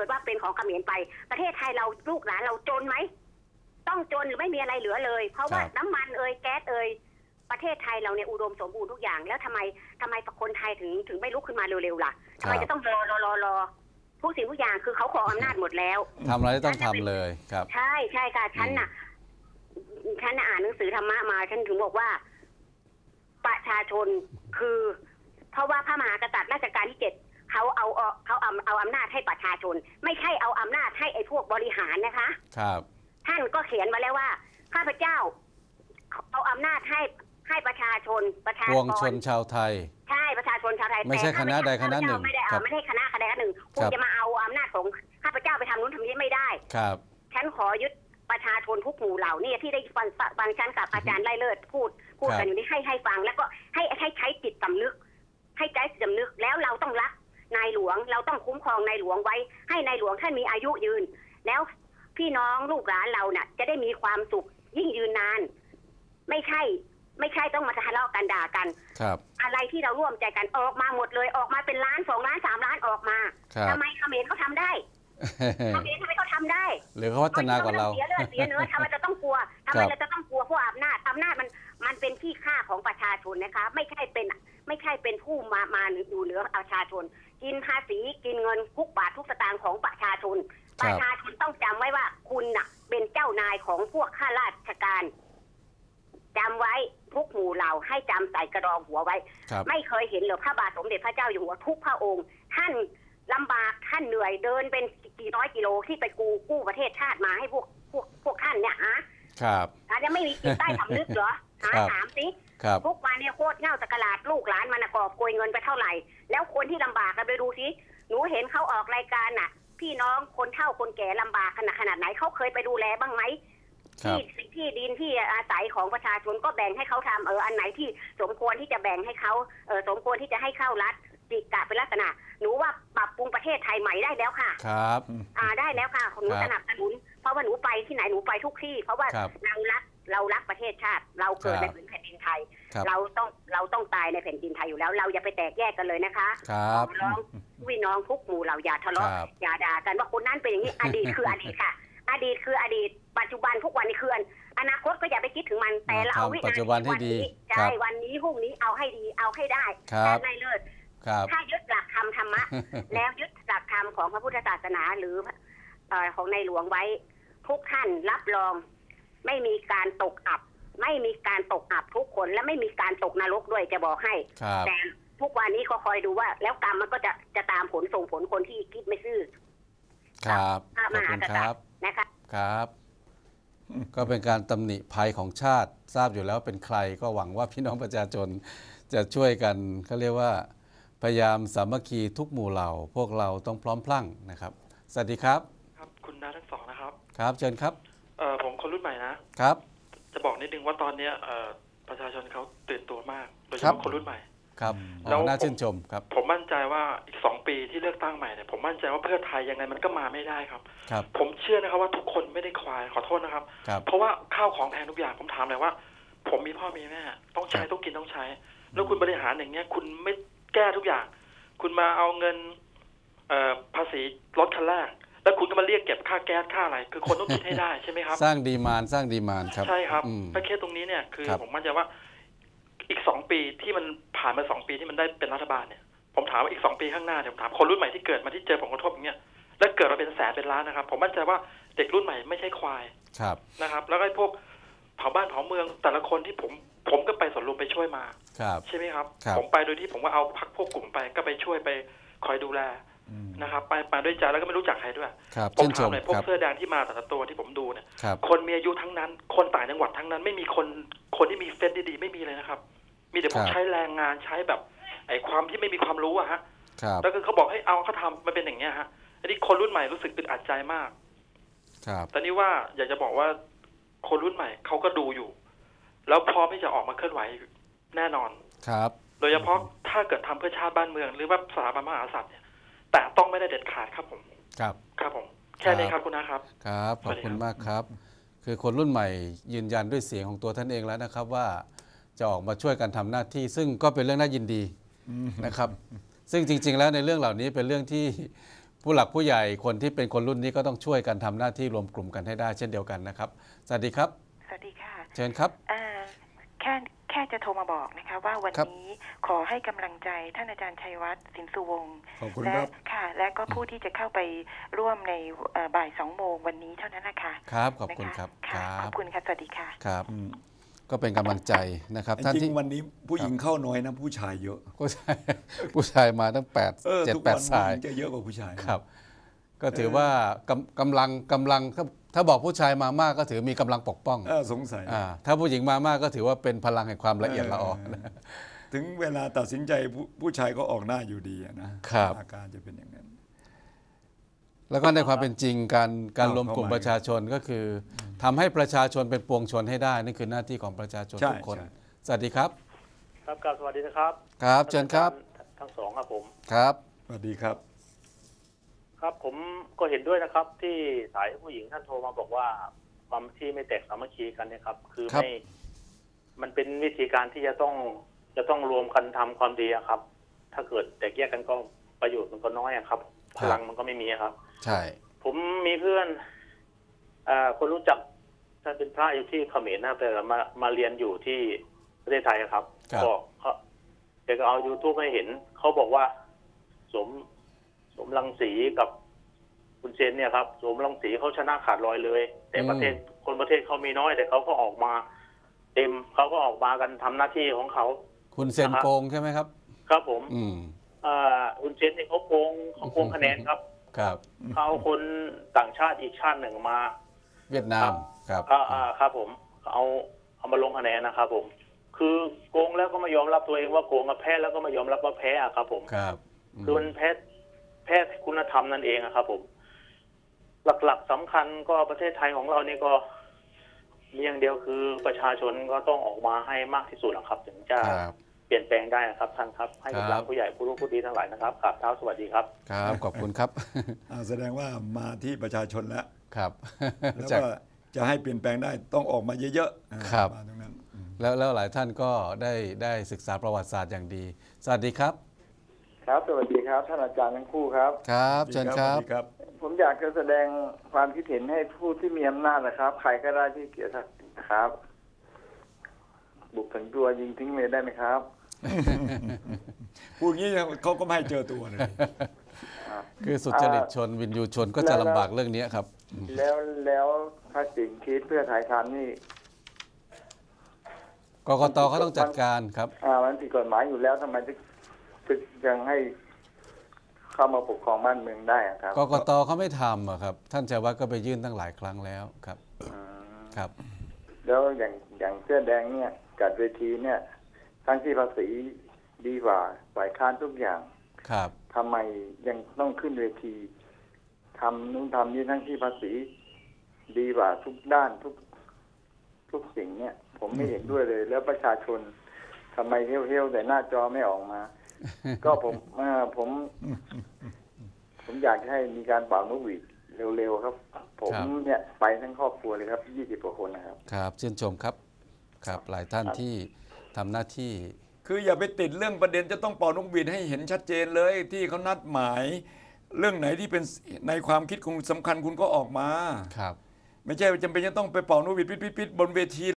กิดว่าเป็นของเขมรไป ประเทศไทยเราลูกหลานเราจนไหม ต้องจนหรือไม่มีอะไรเหลือเลย เพราะว่าครับน้ำมันเอ่ยแก๊สเอ่ยประเทศไทยเราเนี่ยอุดมสมบูรณ์ทุกอย่าง แล้วทำไมทำไมคนไทยถึงถึงไม่ลุกขึ้นมาเร็วๆล่ะทำไมครับจะต้องรอรอรอรอทุกสิ่งทุกอย่างคือเขาขออำนาจหมดแล้วทำอะไรต้องทำเลยครับ ใช่ใช่ค่ะฉันน่ะฉันน่ะอ่านหนังสือธรรมะมาฉันถึงบอกว่า ประชาชนคือ เพราะว่าพระมหากษัตริย์รัชกาลที่เจ็ด เขาเอาเอาเขาเอาเอาอำนาจให้ประชาชน ไม่ใช่เอาอำนาจให้ไอ้พวกบริหารนะคะ ครับ ท่านก็เขียนไว้แล้วว่า ข้าพเจ้า เอาอำนาจให้ให้ประชาชนประชาปวงกชรนชาวไทย ใช่ประชาชนชาวไทยไม่ใช่แต่คณะใดคณะหนึ่งข้าพเจ้าไม่ได้ครัเอาบไม่ใช่คณะใดคณะหนึ่งคุณครับจะมาเอาอำนาจของข้าพเจ้าไปทำนู้นทำนี้ไม่ได้ ครับฉันขอยึดประชาชนทุกหมู่เหล่านี่ที่ได้ฟังฟังฉันกับอาจารย์ไล่เลิศพูดพูดครักันบอยู่นี่ให้ให้ฟัง แล้วก็ให้ให้ใช้จิตสำนึก ให้ใจจิตสำนึกแล้วเราต้องรัก นายหลวงเราต้องคุ้มครองนายหลวงไว้ ให้นายหลวงท่านมีอายุยืน แล้วพี่น้องลูกหลานเราน่ะ จะได้มีความสุขยิ่งยืนนาน ไม่ใช่ ไม่ใช่ต้องมาทะเลาะกันด่ากัน ครับ อะไรที่เราร่วมใจกันออกมาหมดเลยออกมาเป็นล้านสองล้านสามล้านออกมาครับ ทำไมเขมรเขาทำได้เขมรทำไมเขาทำได้ หรือเขาพัฒนากว่าเรา เสียเลือดเสียเนื้อทำไมจะต้องกลัวทำไมครับเราจะต้องกลัวเพราะอำนาจอำนาจมันมันเป็นที่ค่าของประชาชนนะคะ ไม่ใช่เป็น ไม่ใช่เป็นผู้มามาอยู่เหนือประชาชน กินภาษีกินเงินทุกบาททุกสตางค์ของประชาชนคปรับระชาชนต้องจำไว้ว่าคุณน่ะ เป็นเจ้านายของพวกข้าราชการจำไว้ทุกหมู่เหล่าให้จำใส่กระดองหัวไว้ครับไม่เคยเห็นเหรือพระบาทสมเด็จพระเจ้าอยู่หัวทุกพระองค์ ท่านลำบากท่านเหนื่อยเดินเป็นกี่ร้อยกิโลที่ไปกู้กู้ประเทศชาติมาให้พวกพวกพวกท่านเนี่ยฮะครับอาจจะไม่มีจิตใต้สำนึกเหรอ หาครับ ถามสิครับ ทุกวันเนี่ยโคตรเง่าตะกลาดลูกหลานมันนะกอบโกยเงินไปเท่าไหร่ แล้วคนที่ลำบากกันไปดูสิหนูเห็นเขาออกรายการน่ะ พี่น้องคนเฒ่าคนแก่ลำบากขนาดขนาดไหนเขาเคยไปดูแลบ้างไหม ครับ ที่ที่ดินที่อาศัยของประชาชนก็แบ่งให้เขาทำเอออันไหนที่สมควรที่จะแบ่งให้เขาเออสมควรที่จะให้เข้ารัฐจิกะเป็นลักษณะ หนูว่าปรับปรุงประเทศไทยใหม่ได้แล้วค่ะ ครับ อ่าได้แล้วค่ะหนูครับสนับสนุนเพราะว่าหนูไปที่ไหนหนูไปทุกที่ เพราะว่าครับเรารัก เรารักประเทศชาติ เราเกิดคในรับพื้นแผ่นดินไทย ครับเราต้องเราต้องตายในแผ่นดินไทยอยู่แล้ว เราอย่าไปแตกแยกกันเลยนะคะครับขอร้องพี่น้องทุกหมู่เราอย่าทะเลาะครับอย่าด่ากันว่าคนนั้นเป็นอย่างนี้ อดีตคืออดีตค่ะ อดีตคืออดีต ปัจจุบันทุกวันนี้คืออนาคตก็อย่าไปคิดถึงมันแต่เราเอาวิทำปัจจุบันให้ดีใช่ครับวันนี้พรุ่งนี้เอาให้ดีเอาให้ได้ครับได้เลิศ ครับ ถ้ายึดหลักธรรมธรรมะ แล้วยึดหลักธรรมของพระพุทธศาสนาหรือเอ่อของในหลวงไว้ ทุกท่านรับรอง ไม่มีการตกอับ ไม่มีการตกอับทุกคนและไม่มีการตกนรกด้วยจะบอกให้ ครับแต่ทุกวันนี้ก็คอยดูว่า แล้วกรรมมันก็จะจะตามผลส่งผลคนที่คิดไม่ซื่อครับพระขมอบหาคุณกคษัรัตบริย์นะคะ ครับ ก็เป็นการตำหนิภัยของชาติทราบอยู่แล้วเป็นใครก็หวังว่าพี่น้องประชาชนจะช่วยกันเขาเรียกว่า พยายามสามัคคีทุกหมู่เหล่า พวกเราต้องพร้อมพลั่งนะครับ สวัสดีครับ ครับ คุณน้าทั้งสองนะครับ ครับเชิญครับ เอ่อผมคนรุ่นใหม่นะครับ จะบอกนิดนึงว่าตอนเนี้ยเอ่อประชาชนเขาตื่นตัวมาก โดยเฉครับ พาะคนรุ่นใหม่ ครับแล้อ๋อวน่าชื่นชมครับผมมั่นใจว่าอีกสองปีที่เลือกตั้งใหม่เนี่ยผมมั่นใจว่าเพื่อไทยยังไงมันก็มาไม่ได้ครับ ครับผมเชื่อนะครับว่าทุกคนไม่ได้ควายขอโทษนะครับ ครับเพราะว่าข้าวของแพงทุกอย่างผมถามเลยว่า ผมมีพ่อมีแม่ต้องใช้ครับต้องกินต้องใช้ แล้วคุณบริหารอย่างเงี้ย คุณไม่แก้ทุกอย่าง คุณมาเอาเงินเอ่อภาษีรถคันแรก แล้วคุณก็มาเรียกเก็บค่าแก๊สค่าอะไร คือคนต้องคิดให้ได้ใช่ไหมครับ สร้างดีมานสร้างดีมานครับ ใช่ครับอืมประเคสตรงนี้เนี่ยคือครับผมมั่นใจว่าอีกสองปีที่มันผ่านมาสองปีที่มันได้เป็นรัฐบาลเนี่ย ผมถามว่าอีกสองปีข้างหน้าเนี่ยผมถามคนรุ่นใหม่ที่เกิดมาที่เจอผลกระทบอย่างเงี้ยแล้วเกิดมาเป็นแสนเป็นล้านนะครับ ผมมั่นใจว่าเด็กรุ่นใหม่ไม่ใช่ควายครับนะครับ แล้วก็ไอ้พวกเผาบ้านเผาเมืองแต่ละคนที่ผมผมก็ไปสวนลุมไปช่วยมาครับใช่ไหมครับครับ ผมไปโดยที่ผมว่าเอาพักพวกกลุ่มไปก็ไปช่วยไปคอยดูแล นะครับไปมาด้วยใจแล้วก็ไม่รู้จักใครด้วยครับผมชื่นชถามมหน่อยพวกครับเสื้อแดงที่มาแต่ละตัวที่ผมดูเนี่ยครับคนมีอายุทั้งนั้น คนต่างจังหวัดทั้งนั้น ไม่มีคนคนที่มีเซนส์ดีๆไม่มีเลยนะครับ มีแต่พวกครับใช้แรงงานใช้แบบ ไอ้ความที่ไม่มีความรู้อะฮะครับแล้วก็เขาบอกให้เอาเขาทำมันเป็นอย่างเงี้ยฮะอันนี้คนรุ่นใหม่รู้สึกอึดอัดใจมาก ครับแต่นี่ว่าอยากจะบอกว่าคนรุ่นใหม่เขาก็ดูอยู่ แล้วพร้อมที่จะออกมาเคลื่อนไหวแน่นอนครับ โดยเฉพาะถ้าเกิดทำเพื่อชาติบ้านเมือง หรือว่าสถาบันมหากษัตริย์เนี่ย แต่ต้องไม่ได้เด็ดขาดครับผม ครับ ครับผม แค่นี้คครับรับคุณนะครับ ครับ ขอบคุณสวัสดีครับมากครับ คือคนรุ่นใหม่ยืนยันด้วยเสียงของตัวท่านเองแล้วนะครับ ว่าจะออกมาช่วยกันทำหน้าที่ ซึ่งก็เป็นเรื่องน่ายินดีนะครับ ซึ่งจริง ๆ แล้วในเรื่องเหล่านี้เป็นเรื่องที่ผู้หลักผู้ใหญ่คนที่เป็นคนรุ่นนี้ก็ต้องช่วยกันทำหน้าที่รวมกลุ่มกันให้ได้เช่นเดียวกันนะครับ สวัสดีครับ สวัสดีค่ะ เชิญครับเอ่อแค่ แค่จะโทรมาบอกนะคะ ว่าวันครับนี้ขอให้กำลังใจท่านอาจารย์ชัยวัฒน์สินสุวงศ์ขอบคุณและครับค่ะ และก็ผู้ที่จะเข้าไปร่วมในเอ่อบ่ายสองโมงวันนี้เท่านั้นนะคะครับ ขอบคุณนะะครับค่ะคขรัอบบคุณค่ะสวัสดีค่ะครับอืมก็เป็นกำลังใจนะครับท่านจริที่งๆวันนี้ผู้หญิงเข้าน้อยนะผู้ชายเยอะผู้ชายผู้ชายมาตั้งแปดเออเจ็ดทุกแปวัดนสายผู้หญิงจะเยอะกว่าผู้ชายครับ ก็ถือว่ากำกำลังกำลัง ถ้าถ้าบอกผู้ชายมามากก็ถือมีกำลังปกป้องเออสงสัยอ่าถ้าผู้หญิงมามากก็ถือว่าเป็นพลังแห่งความละเอียดละออเถึงเวลาตัดสินใจผู้ผู้ชายก็ออกหน้าอยู่ดีอะนะครับอาการจะเป็นอย่างนั้น แล้วก็ในความเป็นจริงการการเอารวมกลุ่มเข้ามาประชาชนก็คือทำให้ประชาชนเป็นปวงชนให้ได้นี่คือหน้าที่ของประชาชนใช่ทุกคนใช่สวัสดีครับ ครับกราบสวัสดีนะครับ ครับเชิญครับท่านทั้งสองครับผมครับสวัสดีครับ ครับผมก็เห็นด้วยนะครับ ที่สายผู้หญิงท่านโทรมาบอกว่าความที่ไม่แตกสามัคคีกันเนี่ยครับ คือครับ ไม่ มันเป็นวิธีการที่จะต้องจะต้องรวมกันทำความดีอะครับ ถ้าเกิดแตกแยกกันก็ประโยชน์มันก็น้อยอะครับ พลังมันก็ไม่มีอะครับ ใช่ผมมีเพื่อนเอ่อคนรู้จักท่านเป็นพระอยู่ที่เขมรนะครับแต่มามาเรียนอยู่ที่ประเทศไทยอะครับครับ ก็เขาแกก็เอา YouTube ให้เห็น เขาบอกว่า สมส มรังสีกับคุณเซนเนี่ยครับสมรังสีเขาชนะขาดลอยเลย แต่ประเทศคนประเทศเขามีน้อยแต่เขาก็ออกมา เต็มเขาก็ออกมากันทำหน้าที่ของเขาคุณเซนนะครับโกงใช่ไหมครับ ครับผม อืมเอ่อคุณเซนเนี่ยเขาโกงเขาโกงคะแนนครับ ครับเขาเอาคนต่างชาติอีกชาติหนึ่งมา เวียดนามครับอ่าอ่าครับผมเอาเอามาลงคะแนนนะครับผม คือโกงแล้วก็ไม่ยอมรับตัวเองว่าโกงกับแพ้แล้วก็ไม่ยอมรับว่าแพ้อะครับผมครับคือมันแพ้ แพ้คุณธรรมนั่นเองอะครับผม หลักๆสำคัญก็ประเทศไทยของเรานี่ก็มีอย่างเดียวคือประชาชนก็ต้องออกมาให้มากที่สุดนะครับ ถึงจะครับเปลี่ยนแปลงได้นะครับท่านครับ ให้ครักำลับงผู้ใหญ่ผู้รู้ผู้ดีทั้งหลายนะครับกราบเท้าสวัสดีครับ ครับขอบคุณครับอ่าแสดงว่ามาที่ประชาชนแล้วครับแล้วจากก็จะให้เปลี่ยนแปลงได้ต้องออกมาเยอะๆอ่าครับมาตรงนั้นอืมแล้วแล้วหลายท่านก็ได้ได้ศึกษาประวัติศาสตร์อย่างดี สวัสดีครับ ครับ สวัสดีครับ ท่านอาจารย์ทั้งคู่ครับ ครับเชิญครับ สวัสดีครับ ผมอยากจะแสดงความคิดเห็นให้ผู้ที่มีอำนาจนะครับ ใครก็ได้ที่เกี่ยวนะครับ บุกถึงตัวยิงทิ้งเลยได้ไหมครับ พูดอย่างนี้เขาก็ไม่ให้เจอตัวเลยคือสุจริตชนวินยูชนก็จะลำบากเรื่องนี้ครับ แล้วแล้วถ้าสิ่งคิดเพื่อไทยทำนี่กกตเขาต้องจัดการครับ อ่ามันผิดกฎหมายอยู่แล้วทำไม ถึงถึงยังให้เข้ามาปกครองบ้านเมืองได้อะครับกกตเขาไม่ทำอะครับ ท่านชัยวัฒน์ก็ไปยื่นตั้งหลายครั้งแล้วครับอืมครับ แล้วอย่างอย่างเสื้อแดงเนี่ยจัดเวทีเนี่ยทั้งที่ภาษีดีกว่าฝ่ายค้านทุกอย่างครับ ทำไมยังต้องขึ้นเวทีทำนู่นทำนี่ทั้งที่ภาษีดีกว่าทุกด้านทุก ทุกสิ่งเนี่ย ผมไม่เห็นด้วยเลย แล้วประชาชนทำไมเฮี้ยวๆแต่หน้าจอไม่ออกมา ก็ผมเอ่อผม ผมอยากให้มีการเป่านกหวีดเร็วๆครับ ผมครับ เนี่ยไปทั้งครอบครัวเลยครับยี่สิบกว่าคนนะครับ ครับชื่นชมครับครับ หลายท่านที่ทำหน้าที่ คืออย่าไปติดเรื่องประเด็นจะต้องเป่านกหวีดให้เห็นชัดเจนเลยที่เขานัดหมาย เรื่องไหนที่เป็นในความคิดคุณสำคัญคุณก็ออกมา ครับ ไม่ใช่ว่าจำเป็นจะต้องไปเป่านกหวีดปิดๆๆบนเวที